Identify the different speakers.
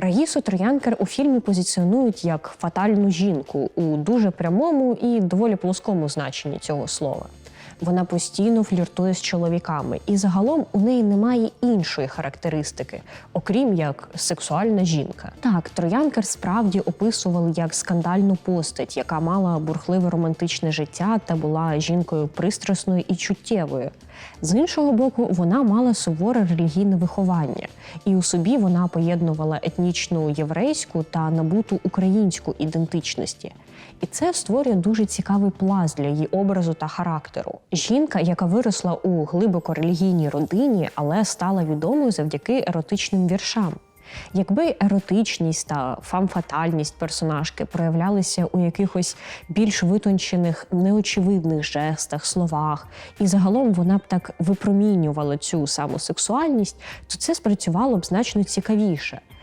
Speaker 1: Раїсу Троянкер у фільмі позиціонують як фатальну жінку у дуже прямому і доволі плоскому значенні цього слова. Вона постійно фліртує з чоловіками, і загалом у неї немає іншої характеристики, окрім як сексуальна жінка. Так, Троянкер справді описували як скандальну постать, яка мала бурхливе романтичне життя та була жінкою пристрасною і чуттєвою. З іншого боку, вона мала суворе релігійне виховання, і у собі вона поєднувала етнічну єврейську та набуту українську ідентичності. І це створює дуже цікавий пласт для її образу та характеру. Жінка, яка виросла у глибоко релігійній родині, але стала відомою завдяки еротичним віршам. Якби еротичність та фамфатальність персонажки проявлялися у якихось більш витончених, неочевидних жестах, словах, і загалом вона б так випромінювала цю саму сексуальність, то це спрацювало б значно цікавіше.